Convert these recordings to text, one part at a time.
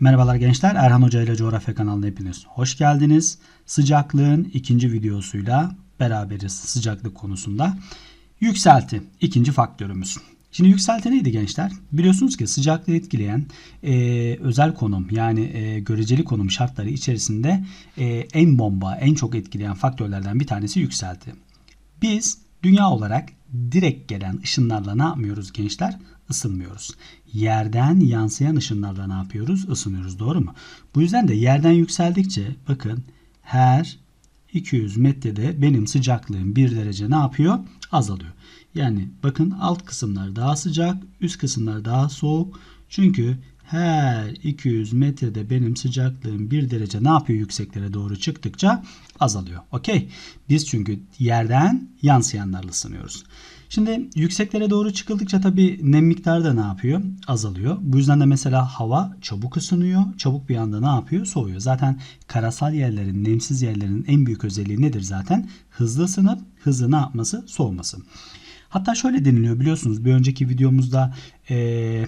Merhabalar gençler. Erhan Hoca ile Coğrafya kanalına hepiniz hoş geldiniz. Sıcaklığın ikinci videosuyla beraberiz sıcaklık konusunda. Yükselti ikinci faktörümüz. Şimdi yükselti neydi gençler? Biliyorsunuz ki sıcaklığı etkileyen e, özel konum yani e, göreceli konum şartları içerisinde e, en bomba, en çok etkileyen faktörlerden bir tanesi yükselti. Biz dünya olarak direkt gelen ışınlarla ne yapmıyoruz gençler? Isınmıyoruz. Yerden yansıyan ışınlarla ne yapıyoruz? Isınıyoruz. Doğru mu? Bu yüzden de yerden yükseldikçe bakın her 200 metrede benim sıcaklığım 1 derece ne yapıyor? Azalıyor. Yani bakın alt kısımlar daha sıcak, üst kısımlar daha soğuk. Çünkü her 200 metrede benim sıcaklığım 1 derece ne yapıyor yükseklere doğru çıktıkça azalıyor. Okey. Biz çünkü yerden yansıyanlarla ısınıyoruz. Şimdi yükseklere doğru çıkıldıkça tabii nem miktarı da ne yapıyor? Azalıyor. Bu yüzden de mesela hava çabuk ısınıyor. Çabuk bir anda ne yapıyor? Soğuyor. Zaten karasal yerlerin, nemsiz yerlerin en büyük özelliği nedir zaten? Hızlı ısınıp hızlı ne yapması? Soğuması. Hatta şöyle deniliyor biliyorsunuz bir önceki videomuzda ee,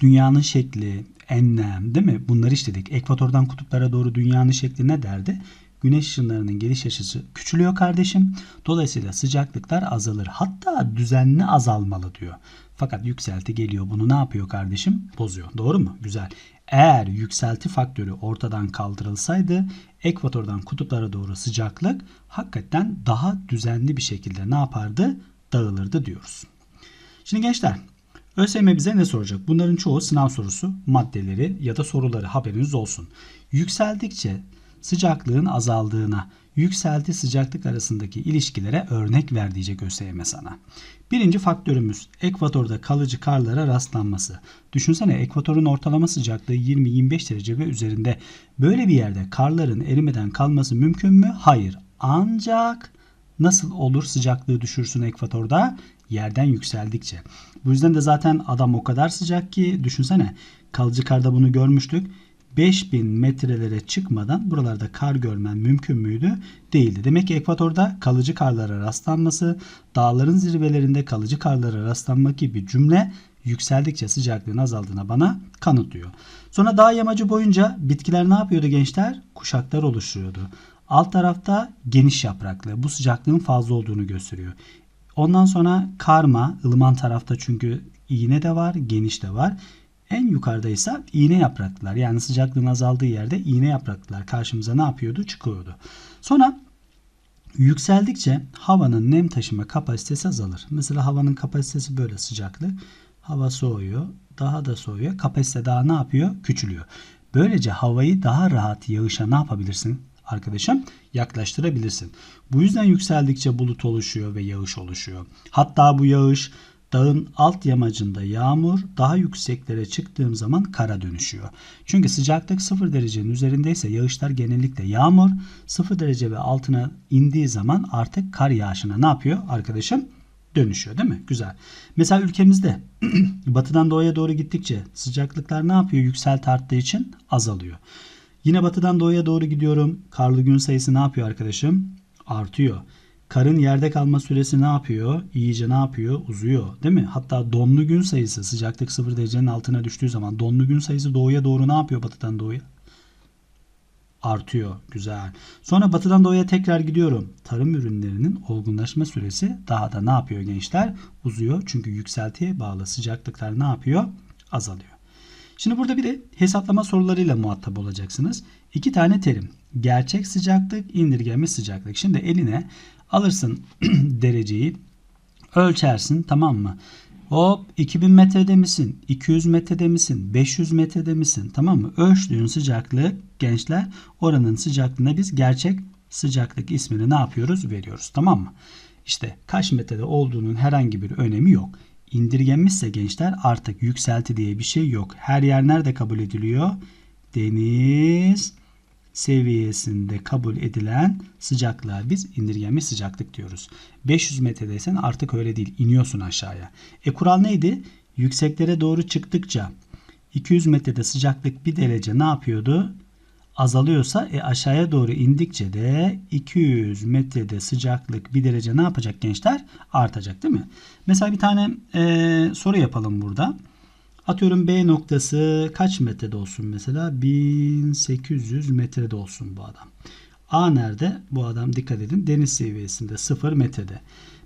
dünyanın şekli, enlem değil mi? Bunları işledik. Ekvatordan kutuplara doğru dünyanın şekli ne derdi? Güneş ışınlarının geliş açısı küçülüyor kardeşim. Dolayısıyla sıcaklıklar azalır. Hatta düzenli azalmalı diyor. Fakat yükselti geliyor. Bunu ne yapıyor kardeşim? Bozuyor. Doğru mu? Güzel. Eğer yükselti faktörü ortadan kaldırılsaydı ekvatordan kutuplara doğru sıcaklık hakikaten daha düzenli bir şekilde ne yapardı? Dağılırdı diyoruz. Şimdi gençler ÖSYM bize ne soracak? Bunların çoğu sınav sorusu, maddeleri ya da soruları haberiniz olsun. Yükseldikçe sıcaklığın azaldığına, yükselti sıcaklık arasındaki ilişkilere örnek ver diyecek ÖSYM sana. Birinci faktörümüz ekvatorda kalıcı karlara rastlanması. Düşünsene ekvatorun ortalama sıcaklığı 20-25 derece ve üzerinde. Böyle bir yerde karların erimeden kalması mümkün mü? Hayır. Ancak nasıl olur sıcaklığı düşürsün ekvatorda? Yerden yükseldikçe. Bu yüzden de zaten adam o kadar sıcak ki düşünsene kalıcı karda bunu görmüştük. 5000 metrelere çıkmadan buralarda kar görmen mümkün müydü? Değildi. Demek ki ekvatorda kalıcı karlara rastlanması, dağların zirvelerinde kalıcı karlara rastlanmak gibi cümle yükseldikçe sıcaklığın azaldığına bana kanıtlıyor. Sonra dağ yamacı boyunca bitkiler ne yapıyordu gençler? Kuşaklar oluşturuyordu. Alt tarafta geniş yapraklı. Bu sıcaklığın fazla olduğunu gösteriyor. Ondan sonra karma, ılıman tarafta çünkü iğne de var, geniş de var. En yukarıda ise iğne yapraklılar. Yani sıcaklığın azaldığı yerde iğne yapraklılar karşımıza ne yapıyordu? Çıkıyordu. Sonra yükseldikçe havanın nem taşıma kapasitesi azalır. Mesela havanın kapasitesi böyle sıcaklık. Hava soğuyor. Daha da soğuyor. Kapasite daha ne yapıyor? Küçülüyor. Böylece havayı daha rahat yağışa ne yapabilirsin? Arkadaşım yaklaştırabilirsin. Bu yüzden yükseldikçe bulut oluşuyor ve yağış oluşuyor. Hatta bu yağış dağın alt yamacında yağmur, daha yükseklere çıktığım zaman kara dönüşüyor. Çünkü sıcaklık 0 derecenin üzerindeyse yağışlar genellikle yağmur, 0 derece ve altına indiği zaman artık kar yağışına ne yapıyor arkadaşım? Dönüşüyor değil mi? Güzel. Mesela ülkemizde batıdan doğuya doğru gittikçe sıcaklıklar ne yapıyor? Yükselti arttığı için azalıyor. Yine batıdan doğuya doğru gidiyorum. Karlı gün sayısı ne yapıyor arkadaşım? Artıyor. Karın yerde kalma süresi ne yapıyor? İyice ne yapıyor? Uzuyor. Değil mi? Hatta donlu gün sayısı sıcaklık 0 derecenin altına düştüğü zaman donlu gün sayısı doğuya doğru ne yapıyor batıdan doğuya? Artıyor. Güzel. Sonra batıdan doğuya tekrar gidiyorum. Tarım ürünlerinin olgunlaşma süresi daha da ne yapıyor gençler? Uzuyor. Çünkü yükseltiye bağlı sıcaklıklar ne yapıyor? Azalıyor. Şimdi burada bir de hesaplama sorularıyla muhatap olacaksınız. İki tane terim. Gerçek sıcaklık, indirgenmiş sıcaklık. Şimdi eline alırsın dereceyi, ölçersin tamam mı? Hop 2000 metrede misin? 200 metrede misin? 500 metrede misin? Tamam mı? Ölçtüğün sıcaklık gençler oranın sıcaklığına biz gerçek sıcaklık ismini ne yapıyoruz? Veriyoruz. Tamam mı? İşte kaç metrede olduğunun herhangi bir önemi yok. İndirgenmişse gençler artık yükselti diye bir şey yok. Her yer nerede kabul ediliyor? Deniz seviyesinde kabul edilen sıcaklığa biz indirgenmiş sıcaklık diyoruz. 500 metredeysen artık öyle değil. iniyorsun aşağıya. E kural neydi? Yükseklere doğru çıktıkça 200 metrede sıcaklık bir derece ne yapıyordu? Azalıyorsa e aşağıya doğru indikçe de 200 metrede sıcaklık bir derece ne yapacak gençler? Artacak değil mi? Mesela bir tane e, soru yapalım burada. Atıyorum B noktası kaç metrede olsun mesela? 1800 metrede olsun bu adam. A nerede? Bu adam dikkat edin deniz seviyesinde 0 metrede.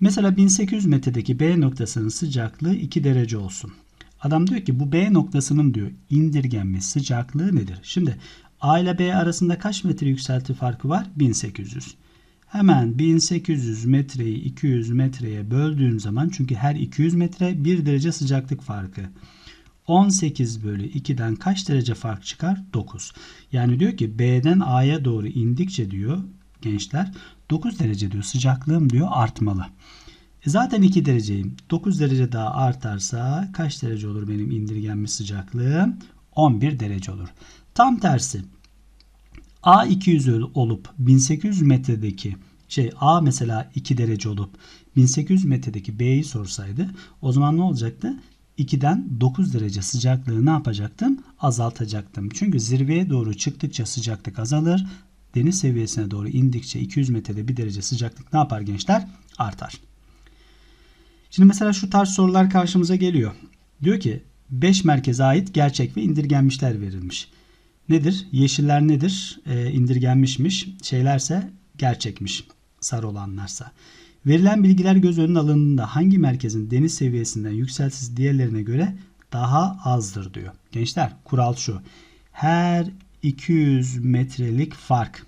Mesela 1800 metredeki B noktasının sıcaklığı 2 derece olsun. Adam diyor ki bu B noktasının diyor indirgenme sıcaklığı nedir? Şimdi A ile B arasında kaç metre yükselti farkı var? 1800. Hemen 1800 metreyi 200 metreye böldüğüm zaman çünkü her 200 metre 1 derece sıcaklık farkı. 18 bölü 2'den kaç derece fark çıkar? 9. Yani diyor ki B'den A'ya doğru indikçe diyor gençler 9 derece diyor sıcaklığım diyor artmalı. E zaten 2 dereceyim. 9 derece daha artarsa kaç derece olur benim indirgenmiş sıcaklığım? 11 derece olur. Tam tersi. A 200 olup 1800 metredeki şey A mesela 2 derece olup 1800 metredeki B'yi sorsaydı o zaman ne olacaktı? 2'den 9 derece sıcaklığı ne yapacaktım? Azaltacaktım. Çünkü zirveye doğru çıktıkça sıcaklık azalır. Deniz seviyesine doğru indikçe 200 metrede 1 derece sıcaklık ne yapar gençler? Artar. Şimdi mesela şu tarz sorular karşımıza geliyor. Diyor ki 5 merkeze ait gerçek ve indirgenmişler verilmiş. Nedir? Yeşiller nedir? Ee, indirgenmişmiş. Şeylerse gerçekmiş. Sarı olanlarsa. Verilen bilgiler göz önüne alındığında hangi merkezin deniz seviyesinden yükseltisi diğerlerine göre daha azdır diyor. Gençler kural şu. Her 200 metrelik fark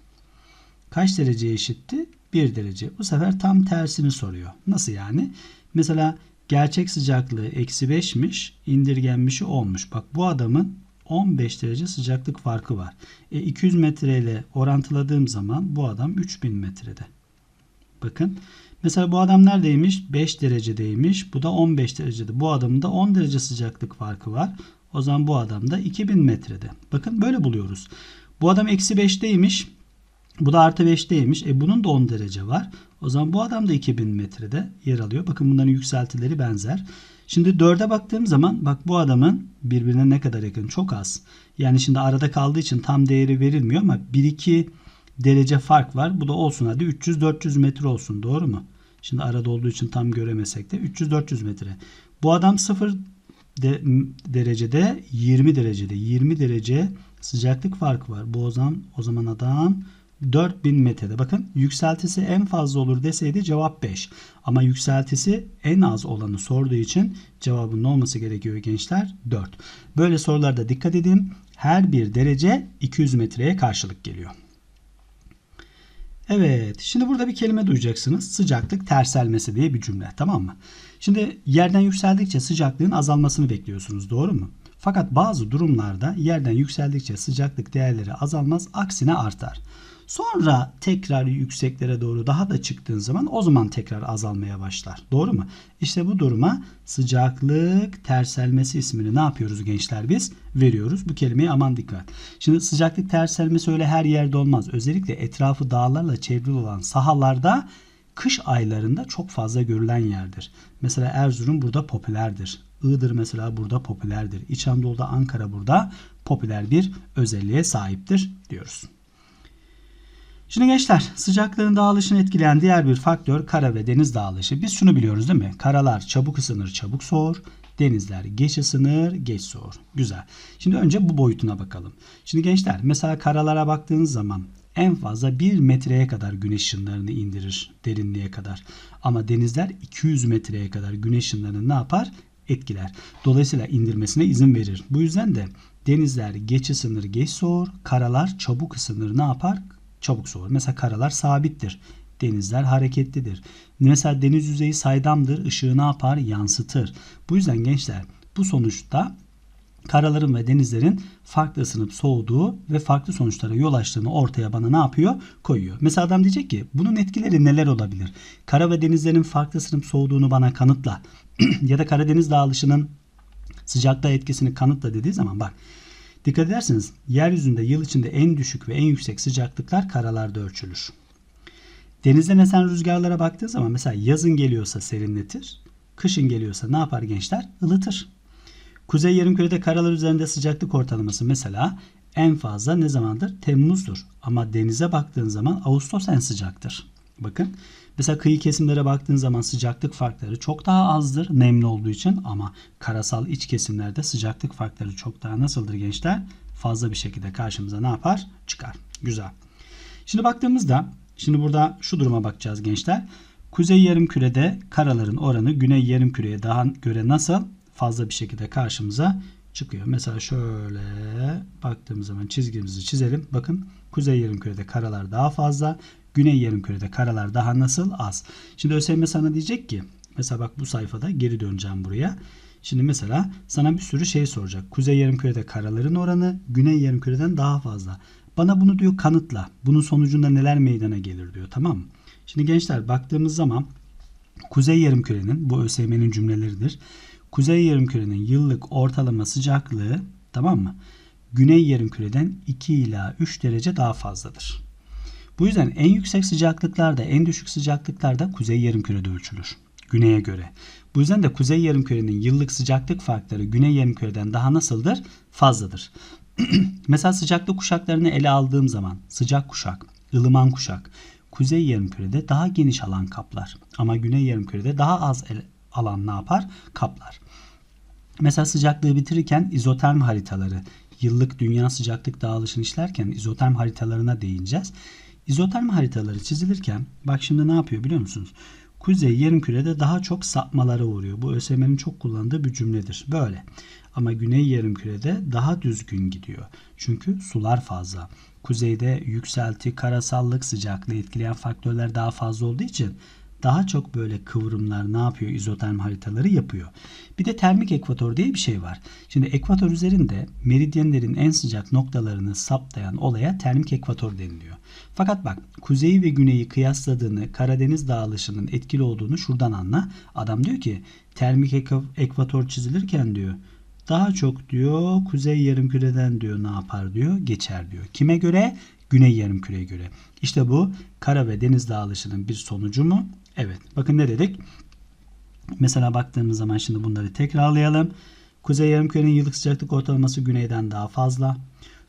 kaç derece eşitti? 1 derece. Bu sefer tam tersini soruyor. Nasıl yani? Mesela gerçek sıcaklığı eksi 5'miş, indirgenmişi 10'muş. Bak bu adamın 15 derece sıcaklık farkı var. E, 200 metreyle orantıladığım zaman bu adam 3000 metrede. Bakın. Mesela bu adam neredeymiş? 5 derecedeymiş. Bu da 15 derecede. Bu adamın da 10 derece sıcaklık farkı var. O zaman bu adam da 2000 metrede. Bakın böyle buluyoruz. Bu adam eksi 5'teymiş. Bu da artı 5'teymiş. E bunun da 10 derece var. O zaman bu adam da 2000 metrede yer alıyor. Bakın bunların yükseltileri benzer. Şimdi 4'e baktığım zaman bak bu adamın birbirine ne kadar yakın? Çok az. Yani şimdi arada kaldığı için tam değeri verilmiyor ama 1-2 derece fark var. Bu da olsun hadi 300-400 metre olsun. Doğru mu? Şimdi arada olduğu için tam göremesek de 300-400 metre. Bu adam 0 de, derecede 20 derecede 20 derece sıcaklık farkı var. Bu o zaman o zaman adam 4000 metrede. Bakın yükseltisi en fazla olur deseydi cevap 5. Ama yükseltisi en az olanı sorduğu için cevabın ne olması gerekiyor gençler? 4. Böyle sorularda dikkat edin. Her bir derece 200 metreye karşılık geliyor. Evet. Şimdi burada bir kelime duyacaksınız. Sıcaklık terselmesi diye bir cümle. Tamam mı? Şimdi yerden yükseldikçe sıcaklığın azalmasını bekliyorsunuz. Doğru mu? Fakat bazı durumlarda yerden yükseldikçe sıcaklık değerleri azalmaz. Aksine artar. Sonra tekrar yükseklere doğru daha da çıktığın zaman o zaman tekrar azalmaya başlar. Doğru mu? İşte bu duruma sıcaklık terselmesi ismini ne yapıyoruz gençler biz? Veriyoruz. Bu kelimeye aman dikkat. Şimdi sıcaklık terselmesi öyle her yerde olmaz. Özellikle etrafı dağlarla çevrili olan sahalarda kış aylarında çok fazla görülen yerdir. Mesela Erzurum burada popülerdir. Iğdır mesela burada popülerdir. İç Anadolu'da Ankara burada popüler bir özelliğe sahiptir diyoruz. Şimdi gençler sıcaklığın dağılışını etkileyen diğer bir faktör kara ve deniz dağılışı. Biz şunu biliyoruz değil mi? Karalar çabuk ısınır, çabuk soğur. Denizler geç ısınır, geç soğur. Güzel. Şimdi önce bu boyutuna bakalım. Şimdi gençler mesela karalara baktığınız zaman en fazla 1 metreye kadar güneş ışınlarını indirir derinliğe kadar. Ama denizler 200 metreye kadar güneş ışınlarını ne yapar? Etkiler. Dolayısıyla indirmesine izin verir. Bu yüzden de denizler geç ısınır, geç soğur. Karalar çabuk ısınır, ne yapar? Çabuk soğur. Mesela karalar sabittir. Denizler hareketlidir. Mesela deniz yüzeyi saydamdır. Işığı ne yapar? Yansıtır. Bu yüzden gençler bu sonuçta karaların ve denizlerin farklı ısınıp soğuduğu ve farklı sonuçlara yol açtığını ortaya bana ne yapıyor? Koyuyor. Mesela adam diyecek ki bunun etkileri neler olabilir? Kara ve denizlerin farklı ısınıp soğuduğunu bana kanıtla. ya da Karadeniz dağılışının sıcaklığa etkisini kanıtla dediği zaman bak Dikkat ederseniz yeryüzünde yıl içinde en düşük ve en yüksek sıcaklıklar karalarda ölçülür. Denizden esen rüzgarlara baktığı zaman mesela yazın geliyorsa serinletir, kışın geliyorsa ne yapar gençler? Ilıtır. Kuzey yarımkürede karalar üzerinde sıcaklık ortalaması mesela en fazla ne zamandır? Temmuz'dur. Ama denize baktığın zaman Ağustos en sıcaktır. Bakın Mesela kıyı kesimlere baktığın zaman sıcaklık farkları çok daha azdır nemli olduğu için ama karasal iç kesimlerde sıcaklık farkları çok daha nasıldır gençler? Fazla bir şekilde karşımıza ne yapar? Çıkar. Güzel. Şimdi baktığımızda şimdi burada şu duruma bakacağız gençler. Kuzey yarımkürede karaların oranı güney yarımküreye daha göre nasıl fazla bir şekilde karşımıza çıkıyor. Mesela şöyle baktığımız zaman çizgimizi çizelim. Bakın kuzey yarımkürede karalar daha fazla, güney yarımkürede karalar daha nasıl az. Şimdi ÖSYM sana diyecek ki mesela bak bu sayfada geri döneceğim buraya. Şimdi mesela sana bir sürü şey soracak. Kuzey yarımkürede karaların oranı güney yarımküreden daha fazla. Bana bunu diyor kanıtla. Bunun sonucunda neler meydana gelir diyor. Tamam mı? Şimdi gençler baktığımız zaman kuzey yarımkürenin bu ÖSYM'nin cümleleridir. Kuzey yarımkürenin yıllık ortalama sıcaklığı tamam mı? Güney yarımküreden 2 ila 3 derece daha fazladır. Bu yüzden en yüksek sıcaklıklarda, en düşük sıcaklıklarda kuzey yarımkürede ölçülür. Güneye göre. Bu yüzden de kuzey yarımkürenin yıllık sıcaklık farkları güney yarımküreden daha nasıldır? Fazladır. Mesela sıcaklık kuşaklarını ele aldığım zaman sıcak kuşak, ılıman kuşak kuzey yarımkürede daha geniş alan kaplar ama güney yarımkürede daha az alan ne yapar? Kaplar. Mesela sıcaklığı bitirirken izoterm haritaları, yıllık dünya sıcaklık dağılışını işlerken izoterm haritalarına değineceğiz. İzoterm haritaları çizilirken bak şimdi ne yapıyor biliyor musunuz? Kuzey yarımkürede daha çok sapmalara uğruyor. Bu ÖSYM'nin çok kullandığı bir cümledir. Böyle. Ama güney yarımkürede daha düzgün gidiyor. Çünkü sular fazla. Kuzeyde yükselti, karasallık, sıcaklığı etkileyen faktörler daha fazla olduğu için daha çok böyle kıvrımlar ne yapıyor izoterm haritaları yapıyor. Bir de termik ekvator diye bir şey var. Şimdi ekvator üzerinde meridyenlerin en sıcak noktalarını saptayan olaya termik ekvator deniliyor. Fakat bak kuzeyi ve güneyi kıyasladığını Karadeniz dağılışının etkili olduğunu şuradan anla. Adam diyor ki termik ekvator çizilirken diyor daha çok diyor kuzey yarımküreden diyor ne yapar diyor geçer diyor. Kime göre? Güney yarımküreye göre. İşte bu kara ve deniz dağılışının bir sonucu mu? Evet. Bakın ne dedik? Mesela baktığımız zaman şimdi bunları tekrarlayalım. Kuzey yarımkürenin yıllık sıcaklık ortalaması güneyden daha fazla.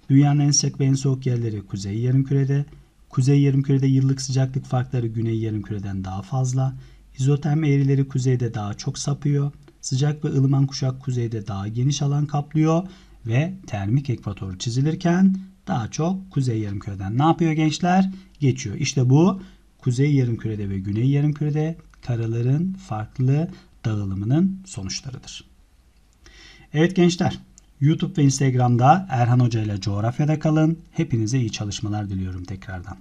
Dünyanın en sıcak ve en soğuk yerleri kuzey yarımkürede. Kuzey yarımkürede yıllık sıcaklık farkları güney yarımküreden daha fazla. İzoterm eğrileri kuzeyde daha çok sapıyor. Sıcak ve ılıman kuşak kuzeyde daha geniş alan kaplıyor ve termik ekvator çizilirken daha çok kuzey yarımküreden ne yapıyor gençler? Geçiyor. İşte bu kuzey yarımkürede ve güney yarımkürede karaların farklı dağılımının sonuçlarıdır. Evet gençler, YouTube ve Instagram'da Erhan Hoca ile coğrafyada kalın. Hepinize iyi çalışmalar diliyorum tekrardan.